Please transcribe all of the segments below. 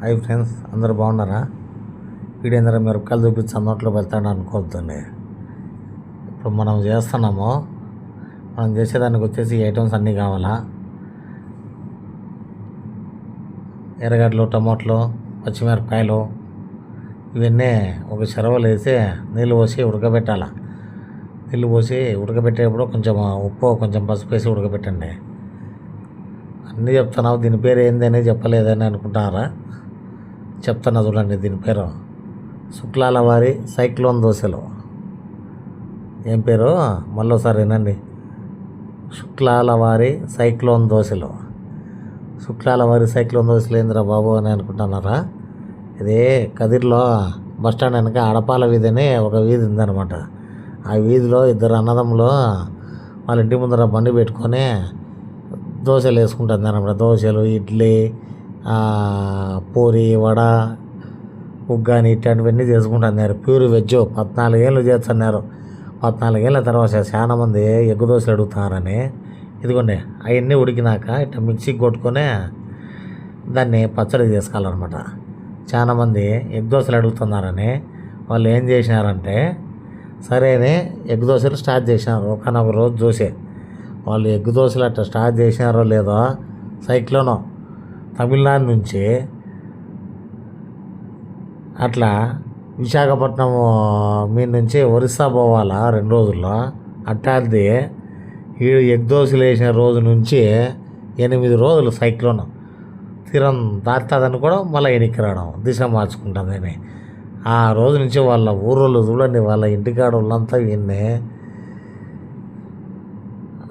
Hi friends అందరు బాగున్నారా? Video అందరూ మిరపకాయలు చూపించి అన్నట్లో వెళ్తాడు అనుకోవద్దండి ఇప్పుడు మనం చేస్తున్నాము. మనం చేసేదానికి వచ్చేసి ఐటమ్స్ అన్నీ కావాలా? ఎర్రగడ్డలు టమాటలు పచ్చిమిరపకాయలు ఇవన్నీ ఒక చెరవలు వేసి నీళ్ళు పోసి ఉడకబెట్టాల? నీళ్ళు పోసి ఉడకబెట్టేటప్పుడు కొంచెం ఉప్పు కొంచెం పసుపు వేసి ఉడకబెట్టండి. అన్నీ చెప్తున్నావు దీని పేరు ఏంది అనేది చెప్పలేదని అనుకుంటారా చెప్తున్నా చూడండి దీని పేరు. శుక్లాల వారి సైక్లోన్ దోశలు. ఏం పేరు? మళ్ళీసారి వినండి. శుక్లాల వారి సైక్లోన్ దోశలు. శుక్లాల వారి సైక్లోన్ దోశలు ఏందిరా బాబు అని అనుకుంటున్నారా? ఇది కదిర్లో బస్ స్టాండ్ వెనక అడపాల వీధి అని ఒక వీధి ఉందన్నమాట. ఆ వీధిలో ఇద్దరు అన్నదమ్ములు వాళ్ళ ఇంటి ముందర బండి పెట్టుకొని దోశలు వేసుకుంటుంది అనమాట దోశలు ఇడ్లీ పూరి వడ ఉగ్గాని ఇట్లాంటివన్నీ చేసుకుంటున్నారు. ప్యూర్ వెజ్ పద్నాలుగేళ్ళు చేస్తున్నారు. పద్నాలుగేళ్ళ తర్వాత చాలా మంది ఎగ్గు దోశలు అడుగుతున్నారని. ఇదిగోండి అవన్నీ ఉడికినాక ఇట్లా మిక్సీకి కొట్టుకొని దాన్ని పచ్చడి చేసుకోవాలన్నమాట. చాలామంది ఎగ్ దోశలు అడుగుతున్నారని. వాళ్ళు ఏం చేసినారంటే సరేనే ఎగ్ దోశలు స్టార్ట్ చేసినారు. ఒకనొక రోజు చూసే. వాళ్ళు ఎగ్ దోశలు అట్లా స్టార్ట్ చేసినారో లేదో సైక్లోనో తమిళనాడు నుంచి అట్లా విశాఖపట్నం మీ నుంచి ఒరిస్సా పోవాలా రెండు రోజుల్లో? అట్టాది ఈ ఎగ్దోసులు వేసిన రోజు నుంచి ఎనిమిది రోజులు సైక్లోన్. తీరం దాటుతుందని కూడా మళ్ళీ ఎనికి రావడం దిశ మార్చుకుంటుందని ఆ రోజు నుంచి వాళ్ళ ఊరోళ్ళు చూడండి వాళ్ళ ఇంటికాడ వాళ్ళంతా విన్నే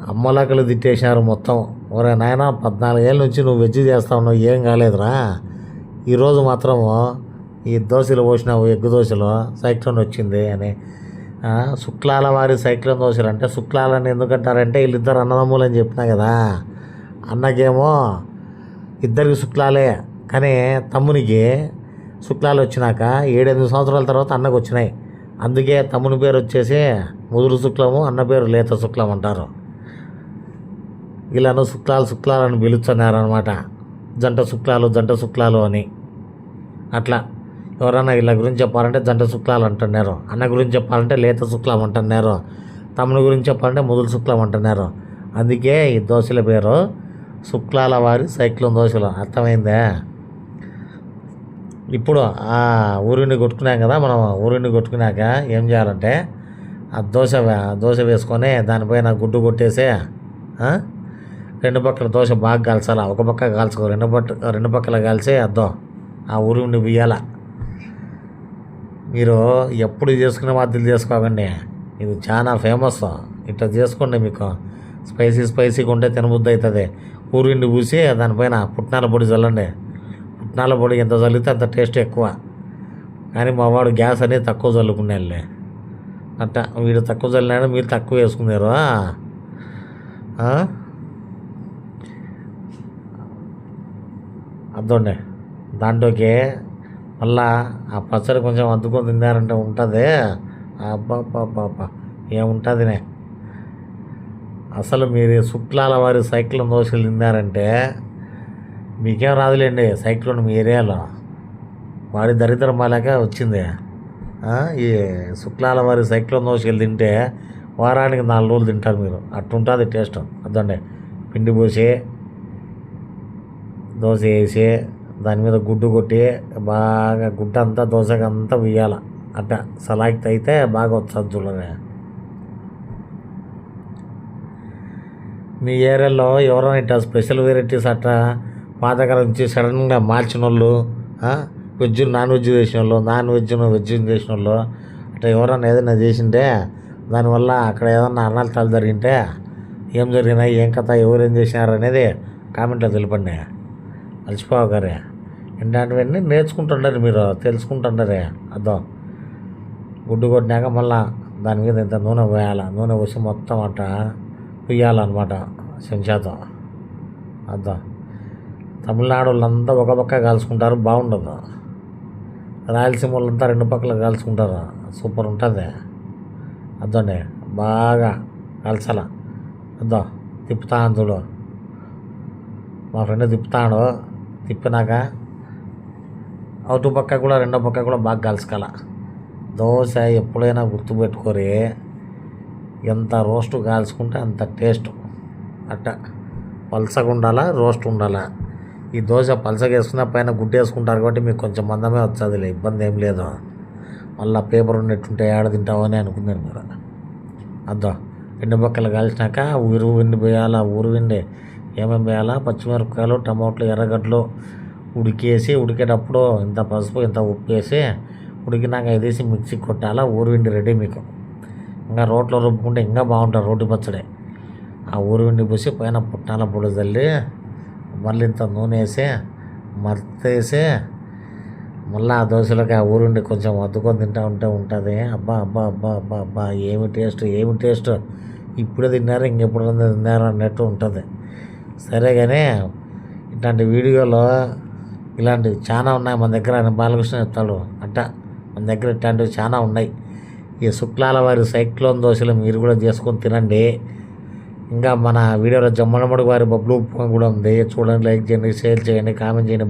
అమ్మలకలు తిట్టేశారు మొత్తం. ఒరే నాయన పద్నాలుగేళ్ళ నుంచి నువ్వు వెజ్ చేస్తా ఉన్నావు ఏం కాలేదురా? ఈరోజు మాత్రము ఈ దోశలు పోసినావు ఎగ్గు దోశలు సైక్లోన్ వచ్చింది అని. శుక్లాల వారి సైక్లోన్ దోశలు అంటే శుక్లాలని ఎందుకంటారంటే వీళ్ళిద్దరు అన్నదమ్ములు అని చెప్పినా కదా. అన్నకేమో ఇద్దరికి శుక్లాలే కానీ తమ్మునికి శుక్లాలు వచ్చినాక ఏడెనిమిది సంవత్సరాల తర్వాత అన్నకు వచ్చినాయి. అందుకే తమ్ముని పేరు వచ్చేసి ముదురు శుక్లము అన్న పేరు లేత శుక్లం అంటారు. వీళ్ళను శుక్లాలు శుక్లాలని పిలుచున్నారనమాట జంట శుక్లాలు జంట శుక్లాలు అని. అట్లా ఎవరన్నా వీళ్ళ గురించి చెప్పాలంటే జంట శుక్లాలు అంటున్నారు. అన్న గురించి చెప్పాలంటే లేత శుక్లం అంటున్నారు. తమ్ముని గురించి చెప్పాలంటే ముదులు శుక్లం అంటున్నారు. అందుకే ఈ దోశల పేరు శుక్లాల వారి సైక్లోన్ దోశలు. అర్థమైందా? ఇప్పుడు ఆ ఊరిని కొట్టుకున్నాం కదా మనం ఊరిని కొట్టుకున్నాక ఏం చేయాలంటే ఆ దోశ దోశ వేసుకొని దానిపైన గుడ్డు కొట్టేసి రెండు పక్కల దోశ బాగా కాల్చాల? ఒక పక్క కాల్చుకో రెండు పక్క రెండు పక్కల కాల్చే అద్దం. ఆ ఉరుముని బియ్యాల. మీరు ఎప్పుడు చేసుకునే వాద్యలు చేసుకోకండి. ఇది చాలా ఫేమస్. ఇట్లా చేసుకోండి మీకు. స్పైసీ స్పైసీగా ఉంటే తినబుద్ధి అవుతుంది. ఊరిండి పూసి దానిపైన పుట్నాల పొడి చల్లండి. పుట్నాల పొడి ఎంత చల్లితే అంత టేస్ట్ ఎక్కువ. కానీ మా వాడు గ్యాస్ అనేది తక్కువ చల్లుకునే అట్ట వీడు తక్కువ చల్లినాడు మీరు తక్కువ వేసుకున్నారు. ఆ? దాంట్లోకి మళ్ళా ఆ పచ్చడి కొంచెం అద్దుకొని తిన్నారంటే ఉంటుంది. అబ్బాబ్బాబ్బా ఏముంటుందినే. అసలు మీరు శుక్లాల వారి సైక్లోన్ దోశలు తిన్నారంటే మీకేం రాదులేండి సైక్లోన్ మీ ఏరియాలో. వాడి దరిద్రం మాలేక వచ్చింది. ఈ శుక్లాల వారి సైక్లోన్ దోశలు తింటే వారానికి నాలుగు రోజులు తింటారు మీరు. అట్టుంటుంది టేస్ట్. అదండి పిండి పోసి దోశ వేసి దాని మీద గుడ్డు కొట్టి బాగా గుడ్డ అంతా దోశకి అంతా వేయాల అట్ట సలాకి అయితే బాగా వస్తుంది చూడగా మీ ఏరియాలో ఎవరైనా ఇట్లా స్పెషల్ వెరైటీస్ అట్లా పాతకాలం నుంచి సడన్గా మార్చిన వాళ్ళు వెజ్ నాన్ వెజ్ చేసిన వాళ్ళు నాన్ వెజ్ వెజ్ చేసిన వాళ్ళు అట్లా ఎవరైనా ఏదైనా చేసింటే దానివల్ల అక్కడ ఏదన్నా అనార్థాలు జరిగింటే ఏం జరిగినాయి ఏం కథ ఎవరేం చేసినారు అనేది కామెంట్లో తెలపండి. మర్చిపోగారే. ఇలాంటివన్నీ నేర్చుకుంటుండారు మీరు తెలుసుకుంటుండారే. అర్థం? గుడ్డు కొట్టినాక మళ్ళా దాని మీద ఇంత నూనె పోయాల? నూనె పోసి మొత్తం అట్ట పుయ్యాలన్నమాట చెంచాతో అర్థం? తమిళనాడు వాళ్ళంతా ఒక పక్క కాల్చుకుంటారు బాగుండదు. రాయలసీమ వాళ్ళంతా రెండు పక్కల కాల్చుకుంటారు సూపర్ ఉంటుంది అర్థండి బాగా కాల్చాల. అర్థం? తిప్పుతా అందులో మా ఫ్రెండ్ తిప్పుతాడు. తిప్పినాక అటు పక్క కూడా రెండో పక్క కూడా బాగా కలుసుకోవాల దోశ ఎప్పుడైనా గుర్తుపెట్టుకోరి ఎంత రోస్ట్ కాల్చుకుంటే అంత టేస్ట్. అట్ట పలసగా ఉండాలా రోస్ట్ ఉండాలా ఈ దోశ పలసగా వేసుకున్న పైన గుడ్డ వేసుకుంటారు కాబట్టి మీకు కొంచెం మందమే వచ్చేదిలే ఇబ్బంది ఏం లేదు. మళ్ళీ పేపర్ ఉన్నట్టుంటే ఏడ తింటావు అని అనుకున్నాను మీరు అద్దా ఎండు బొక్కలు కాల్చినాక ఊరు విండి వేయాలా ఊరు విండి ఏమేమి పచ్చిమిరపకాయలు టమాటాలు ఎర్రగడ్డలు ఉడికేసి ఉడికేటప్పుడు ఇంత పసుపు ఇంత ఉప్పు వేసి ఉడికినాక ఇదేసి మిక్సీ కొట్టాలా? ఊరువిండి రెడీ మీకు. ఇంకా రోట్లో రుబ్బుకుంటే ఇంకా బాగుంటుంది రోటి పచ్చడి. ఆ ఊరువిండి పూసి పైన పుట్నాల పొడి తల్లి మళ్ళీ ఇంత నూనె వేసి మర్తేసి మళ్ళీ ఆ దోశలోకి ఆ ఊరుండి కొంచెం అద్దుకొని తింటా ఉంటే ఉంటుంది. అబ్బా అబ్బా అబ్బా అబ్బా అబ్బా ఏమి టేస్ట్ ఏమి టేస్ట్? ఇప్పుడే తిన్నారు? ఇంకెప్పుడు తిన్నారు? అన్నట్టు ఉంటుంది. సరే కానీ ఇట్లాంటి వీడియోలో ఇలాంటివి చాలా ఉన్నాయి మన దగ్గర. అని బాలకృష్ణ చెప్తాడు అట్ట. మన దగ్గర ఇట్లాంటివి చాలా ఉన్నాయి. ఈ శుక్లాల వారి సైక్లోన్ దోశలు మీరు కూడా చేసుకొని తినండి. ఇంకా మన వీడియోలో జమ్మలమడుగు వారి బబ్లూ కూడా ఉంది. చూడండి లైక్ చేయండి షేర్ చేయండి కామెంట్ చేయండి.